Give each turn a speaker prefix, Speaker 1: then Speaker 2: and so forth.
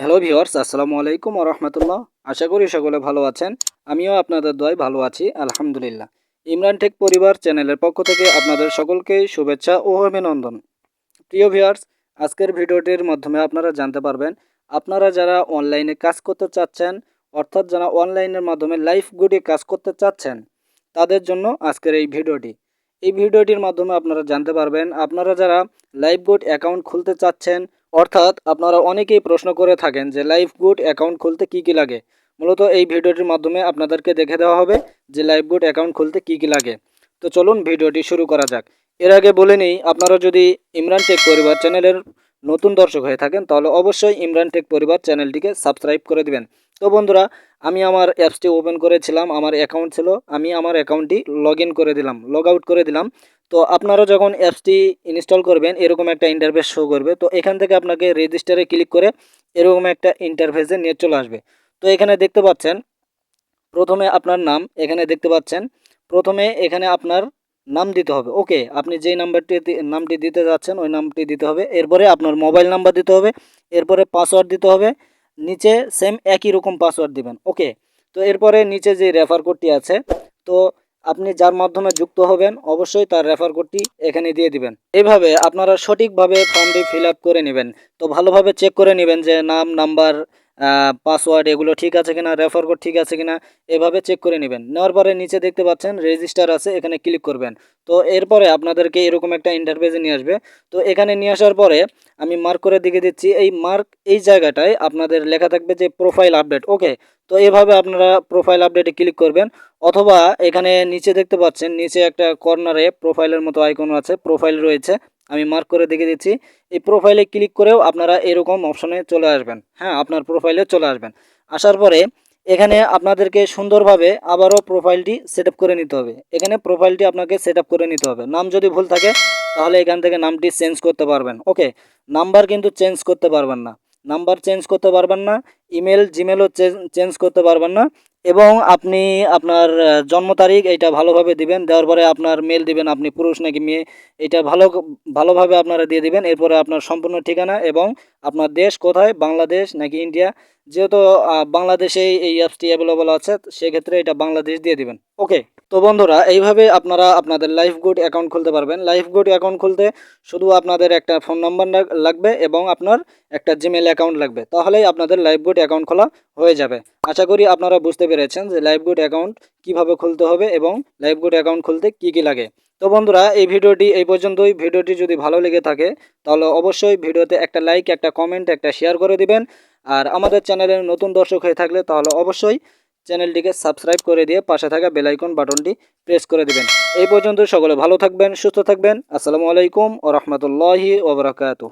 Speaker 1: Hello viewers আসসালামু আলাইকুম রহমতুল্লাহ। আশা করি সকলে ভালো আছেন। আমিও আপনাদের দয় ভালো আছি, আলহামদুলিল্লাহ। ইমরান টেক পরিবার চ্যানেলের পক্ষ থেকে আপনাদের সকলকে শুভেচ্ছা ও অভিনন্দন। প্রিয় ভিওর্স আজকের ভিডিওটির মাধ্যমে আপনারা জানতে পারবেন, আপনারা যারা অনলাইনে কাজ করতে চাচ্ছেন, অর্থাৎ যারা অনলাইনের মাধ্যমে লাইফ গুডে কাজ করতে চাচ্ছেন, তাদের জন্য আজকের এই ভিডিওটি। এই ভিডিওটির মাধ্যমে আপনারা জানতে পারবেন, আপনারা যারা লাইফ গুড অ্যাকাউন্ট খুলতে চাচ্ছেন অর্থাৎ আপনারা অনেকেই প্রশ্ন করে থাকেন যে লাইফ গুড অ্যাকাউন্ট খুলতে কি কি লাগে। মূলত এই ভিডিওটির মাধ্যমে আপনাদেরকে দেখে দেওয়া হবে যে লাইফ গুড অ্যাকাউন্ট খুলতে কি কি লাগে। তো চলুন ভিডিওটি শুরু করা যাক। এর আগে বলে নিই, আপনারা যদি ইমরান টেক পরিবার চ্যানেলের নতুন দর্শক হয়ে থাকেন, তাহলে অবশ্যই ইমরান টেক পরিবার চ্যানেলটিকে সাবস্ক্রাইব করে দিবেন। তো বন্ধুরা, আমি আমার অ্যাপসটি ওপেন করেছিলাম, আমার অ্যাকাউন্ট ছিল, আমি আমার অ্যাকাউন্টটি লগ করে দিলাম লগ আউট করে দিলাম। তো আপনারা যখন অ্যাপসটি ইনস্টল করবেন, এরকম একটা ইন্টারফেস শো করবে, তো এখান থেকে আপনাকে রেজিস্টারে ক্লিক করে এরকম একটা ইন্টারফেসে নিয়ে চলে আসবে। তো এখানে দেখতে পাচ্ছেন, প্রথমে আপনার নাম, এখানে দেখতে পাচ্ছেন, প্রথমে এখানে আপনার নাম দিতে হবে। ওকে আপনি যেই নাম্বারটি নামটি দিতে যাচ্ছেন, ওই নামটি দিতে হবে। এরপরে আপনার মোবাইল নাম্বার দিতে হবে, এরপরে পাসওয়ার্ড দিতে হবে, নিচে সেম একই রকম পাসওয়ার্ড দিবেন। ওকে তো এরপরে নিচে যে রেফার কোডটি আছে, তো আপনি যার মাধ্যমে যুক্ত হবেন, অবশ্যই তার রেফার কোডটি এখানে দিয়ে দিবেন। এইভাবে আপনারা সঠিকভাবে ফর্মটি ফিল করে নেবেন। তো ভালোভাবে চেক করে নেবেন যে নাম নাম্বার পাসওয়ার্ড এগুলো ঠিক আছে কিনা রেফার কোড ঠিক আছে কিনা, এভাবে চেক করে নেবেন। নেওয়ার পরে নিচে দেখতে পাচ্ছেন রেজিস্টার আছে, এখানে ক্লিক করবেন। তো এরপরে আপনাদেরকে এরকম একটা ইন্টারভেজে নিয়ে আসবে। তো এখানে নিয়ে আসার পরে আমি মার্ক করে দিকে দিচ্ছি, এই মার্ক এই জায়গাটায় আপনাদের লেখা থাকবে যে প্রোফাইল আপডেট ওকে তো এভাবে আপনারা প্রোফাইল আপডেটে ক্লিক করবেন। অথবা এখানে নিচে দেখতে পাচ্ছেন, নিচে একটা কর্নারে প্রোফাইলের মতো আইকন আছে প্রোফাইল রয়েছে। আমি মার্ক করে দেখে দিচ্ছি। এই প্রোফাইলে ক্লিক করেও আপনারা এরকম অপশনে চলে আসবেন। হ্যাঁ আপনার প্রোফাইলে চলে আসবেন। আসার পরে এখানে আপনাদেরকে সুন্দরভাবে আবারও প্রোফাইলটি সেট করে নিতে হবে। এখানে প্রোফাইলটি আপনাকে সেট করে নিতে হবে। নাম যদি ভুল থাকে, তাহলে এখান থেকে নামটি চেঞ্জ করতে পারবেন। ওকে নাম্বার কিন্তু চেঞ্জ করতে পারবেন না। নাম্বার চেঞ্জ করতে পারবেন না, ইমেল, জিমেলও চেঞ্জ করতে পারবেন না এবং আপনি আপনার জন্ম তারিখ এইটা ভালোভাবে দিবেন, দেওয়ার পরে আপনার মেল দিবেন আপনি পুরুষ নাকি মেয়ে, এটা ভালো, ভালোভাবে আপনারা দিয়ে দিবেন, এরপরে আপনার সম্পূর্ণ ঠিকানা এবং আপনার দেশ কোথায়, বাংলাদেশ নাকি ইন্ডিয়া, যেহেতু বাংলাদেশেই এই অ্যাপসটি অ্যাভেলেবল আছে, সেক্ষেত্রে এটা বাংলাদেশ দিয়ে দিবেন। ওকে তো বন্ধুরা, এইভাবে আপনারা আপনাদের লাইফ গুড অ্যাকাউন্ট খুলতে পারবেন। লাইফ গুড অ্যাকাউন্ট খুলতে শুধু আপনাদের একটা ফোন নাম্বার লাগবে এবং আপনার একটা জিমেল অ্যাকাউন্ট লাগবে। তাহলেই আপনাদের লাইফ গুড অ্যাকাউন্ট খোলা হয়ে যাবে। আশা করি আপনারা বুঝতে পেরেছেন যে লাইফ গুড অ্যাকাউন্ট কীভাবে খুলতে হবে এবং লাইফ গুড অ্যাকাউন্ট খুলতে কি কি লাগে। তো বন্ধুরা, এই ভিডিওটি এই পর্যন্তই। ভিডিওটি যদি ভালো লেগে থাকে, তাহলে অবশ্যই ভিডিওতে একটা লাইক একটা কমেন্ট একটা শেয়ার করে দিবেন। আর আমাদের চ্যানেলের নতুন দর্শক হয়ে থাকলে তাহলে অবশ্যই চ্যানেলটিকে সাবস্ক্রাইব করে দিয়ে পাশে থাকা বেলাইকন বাটনটি প্রেস করে দিবেন। এই পর্যন্ত সকলে ভালো থাকবেন, সুস্থ থাকবেন। আসসালামু আলাইকুম ও রহমতুল্লাহি ওবরাকাতু